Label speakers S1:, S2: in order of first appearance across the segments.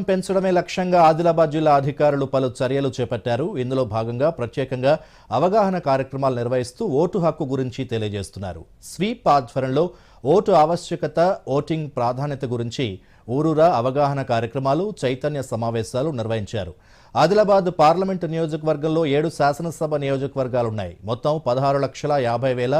S1: పెంచడమే లక్ష్యంగా ఆదిలాబాద్ జిల్లా అధికారులు పలు చర్యలు చేపట్టారు. ఇందులో భాగంగా ప్రత్యేకంగా అవగాహన కార్యక్రమాలు నిర్వహిస్తూ ఓటు హక్కు గురించి తెలియజేస్తున్నారు. స్వీప్ ఆధ్వర్యంలో ఓటు ఆవశ్యకత ఓటింగ్ ప్రాధాన్యత గురించి ఊరూరా అవగాహన కార్యక్రమాలు చైతన్య సమావేశాలు నిర్వహించారు. ఆదిలాబాద్ పార్లమెంటు నియోజకవర్గంలో ఏడు శాసనసభ నియోజకవర్గాలున్నాయి. మొత్తం పదహారు లక్షల యాభై వేల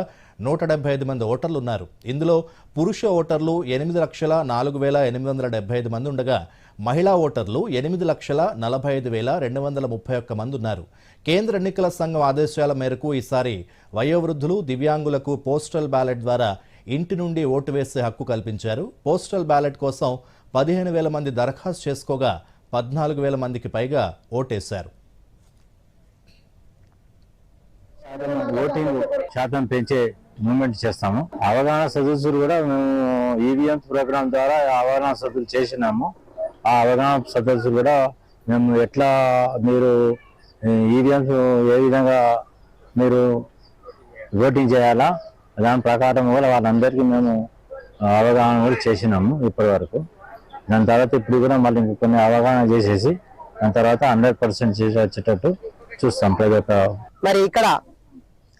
S1: నూట డెబ్బై ఐదు మంది ఓటర్లు ఉన్నారు ఇందులో పురుష ఓటర్లు ఎనిమిది లక్షల నాలుగు వేల ఎనిమిది వందల డెబ్బై ఐదు మంది ఉండగా మహిళా ఓటర్లు ఎనిమిది లక్షల నలభై ఐదు వేల రెండు వందల ముప్పై ఒక్క మంది ఉన్నారు. కేంద్ర ఎన్నికల సంఘం ఆదేశాల మేరకు ఈసారి వయోవృద్ధులు దివ్యాంగులకు పోస్టల్ బ్యాలెట్ ద్వారా ఇంటి నుండి ఓటు వేసే హక్కు కల్పించారు. పోస్టల్ బ్యాలెట్ కోసం పదిహేను వేల మంది దరఖాస్తు చేసుకోగా పద్నాలుగు వేల మందికి పైగా ఓటేశారు.
S2: ఓటింగ్ శాతం పెంచే మూమెంట్ చేస్తాము. అవగాహన సదస్సులు కూడా మేము ఈవీఎం ప్రోగ్రామ్ ద్వారా అవగాహన సదస్సులు చేసినాము. ఆ అవగాహన సదస్సులు కూడా మేము ఎట్లా మీరు ఈవీఎంస్ ఏ విధంగా మీరు ఓటింగ్ చేయాలా దాని ప్రకారం కూడా వాళ్ళందరికీ మేము అవగాహన కూడా చేసినాము ఇప్పటి వరకు. దాని తర్వాత ఇప్పుడు కూడా మళ్ళీ కొన్ని అవగాహన చేసేసి దాని తర్వాత హండ్రెడ్ పర్సెంట్ చేసి వచ్చేటట్టు చూస్తాం ప్రతి ఒక్క
S3: మరి ఇక్కడ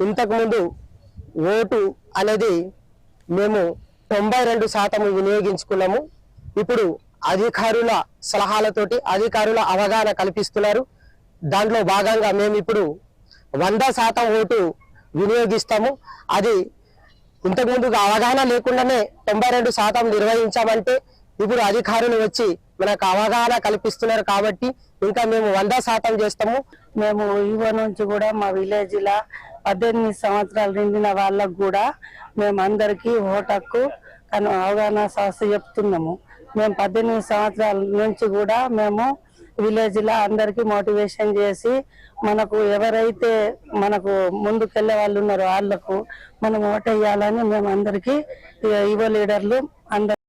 S3: ఇంతకు ముందు ఓటు అనేది మేము తొంభై రెండు శాతం వినియోగించుకున్నాము. ఇప్పుడు అధికారుల సలహాలతోటి అధికారుల అవగాహన కల్పిస్తున్నారు. దాంట్లో భాగంగా మేము ఇప్పుడు వంద శాతం ఓటు వినియోగిస్తాము. అది ఇంతకుముందు అవగాహన లేకుండానే తొంభై రెండు శాతం నిర్వహించామంటే ఇప్పుడు అధికారులు వచ్చి మనకు అవగాహన కల్పిస్తున్నారు కాబట్టి ఇంకా మేము వంద శాతం చేస్తాము.
S4: మేము ఈవో నుంచి కూడా మా విలేజ్ లా పద్దెనిమిది సంవత్సరాలు నిండిన వాళ్ళకు కూడా మేము అందరికీ ఓటక్కు అవగాహన సంస్థ చెప్తున్నాము. మేము పద్దెనిమిది సంవత్సరాల నుంచి కూడా మేము విలేజ్ లా అందరికీ మోటివేషన్ చేసి మనకు ఎవరైతే మనకు ముందుకెళ్ళే వాళ్ళు ఉన్నారో వాళ్ళకు మనం ఓటేయాలని మేము అందరికీ యువ లీడర్లు అందరు